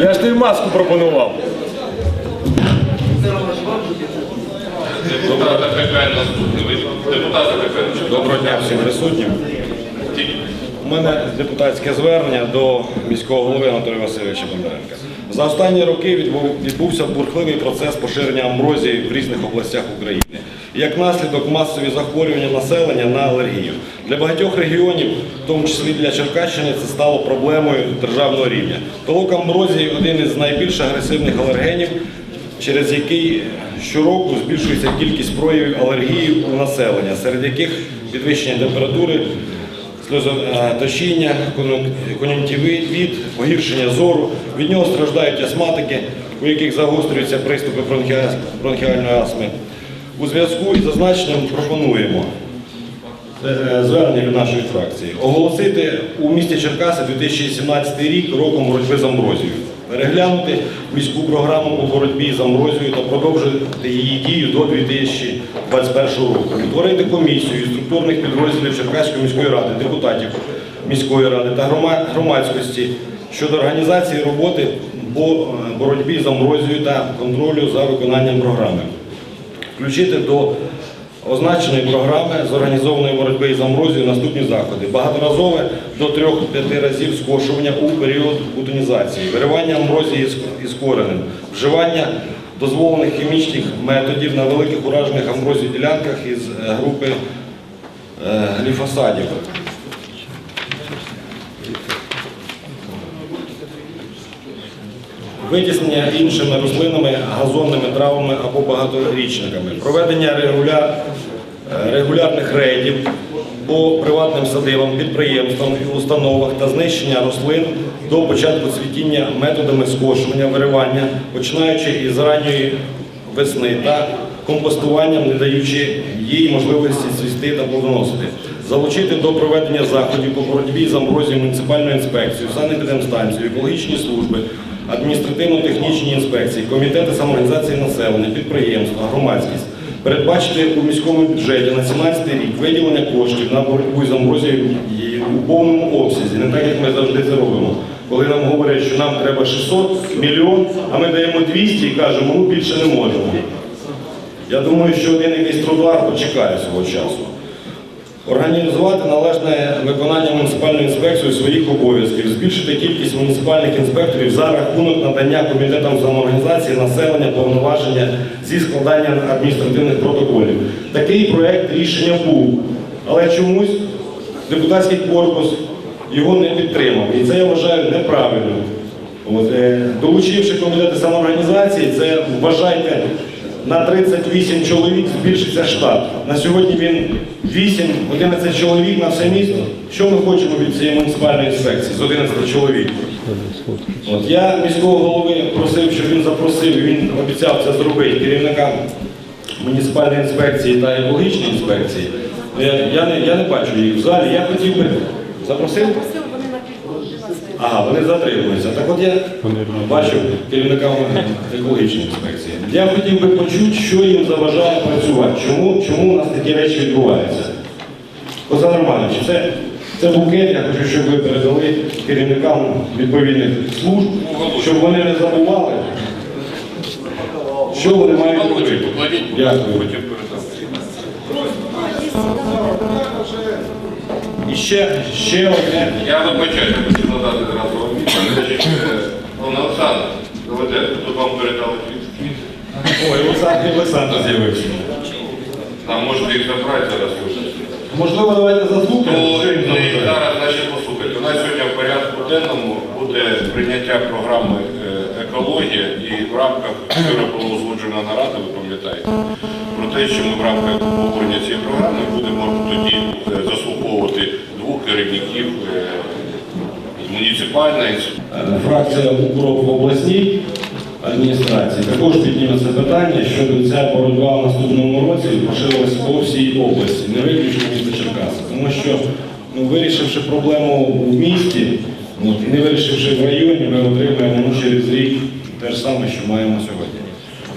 Я ж тобі маску пропонував. Депутата АКП наступний. Ви депутат Доброго дня всім присутнім. У мене депутатське звернення до міського голови Анатолія Васильовича Бондаренка. За останні роки відбув- відбувся бурхливий процес поширення амброзії в різних областях України. Як наслідок масові захворювання населення на алергію. Для багатьох регіонів, в тому числі для Черкащини, це стало проблемою державного рівня. Толок амброзії один із найбільш агресивних алергенів, через який щороку збільшується кількість проявів алергії у населення, серед яких підвищення температури, сльозоточіння, кон'юнктивіт, погіршення зору. Від нього страждають астматики, у яких загострюються приступи бронхіальної астми. У зв'язку із зазначеним пропонуємо е, звернення від нашої фракції оголосити у місті Черкаси 2017 рік роком боротьби з амброзією. Переглянути міську програму по боротьбі з амброзією та продовжити її дію до 2021 року. Утворити комісію структурних підрозділів Черкаської міської ради, депутатів міської ради та громадськості щодо організації роботи по е, боротьбі з амброзією та контролю за виконанням програми включити до означеної програми з організованої боротьби із амброзією наступні заходи. Багаторазове до 3-5 разів скошування у період бутонізації, виривання амброзії із- коренем, вживання дозволених хімічних методів на великих уражених амброзії ділянках із е, групи е, гліфосадів. Витіснення іншими рослинами, газонними травами або багаторічниками, проведення регуля- е, регулярних рейдів по приватним садибам, підприємствам і установах та знищення рослин до початку цвітіння методами скошування, виривання, починаючи із ранньої весни та компостуванням, не даючи їй можливості цвісти та плодоносити. Залучити до проведення заходів по боротьбі з амброзією муніципальну інспекцію, санепідемстанцію, екологічні служби, адміністративно-технічні інспекції, комітети самоорганізації населення, підприємства, громадськість. Передбачити у міському бюджеті на 17 рік виділення коштів на боротьбу з амброзією у повному обсязі, не так як ми завжди це робимо. Коли нам говорять, що нам треба 600 мільйон, а ми даємо 200 і кажемо, ну більше не можемо. Я думаю, що один якийсь тротуар почекає свого часу. Організувати належне виконання муніципальної інспекції своїх обов'язків, збільшити кількість муніципальних інспекторів за рахунок надання комітетам самоорганізації населення повноваження зі складання адміністративних протоколів. Такий проект рішення був, але чомусь депутатський корпус його не підтримав. І це я вважаю неправильно. Е, долучивши комітети самоорганізації, це вважайте на 38 чоловік збільшиться штат. На сьогодні він 8-11 чоловік на все місто. Що ми хочемо від цієї муніципальної інспекції з 11 чоловік? От, я міського голови просив, щоб він запросив, він обіцяв це зробити керівника муніципальної інспекції та екологічної інспекції. Я, я, не, я не бачу їх в залі. Я хотів би запросив. Просили вони на півгодини на це. Ага, вони затримуються. Так от я бачив керівника екологічної інспекції. Я хотів би почути, що їм заважає працювати. Чому, чому у нас такі речі відбуваються? Коза Романович, це, це букет, я хочу, щоб ви передали керівникам відповідних служб, щоб вони не забували, що вони мають робити. Дякую. І ще, ще одне. Я вибачаю, хотів надати зразу. Значить, е, Пане Олександр, давайте тут вам передали квіт. Ой, Олександр Олександр з'явився. Там можете їх забрати зараз. Можливо, давайте заслухаємо, Ну, що зараз, значить, послухайте, у нас сьогодні в порядку денному буде прийняття програми е, екологія і в рамках вчора було узгоджена нарада, ви пам'ятаєте, про те, що ми в рамках муніципальної Е, Фракція УКРОП в обласній адміністрації також підніметься питання, щоб ця боротьба в наступному році поширилася по всій області, не виключно міста Черкаси. Тому що ну, вирішивши проблему в місті, і не вирішивши в районі, ми отримаємо ну, через рік те ж саме, що маємо сьогодні.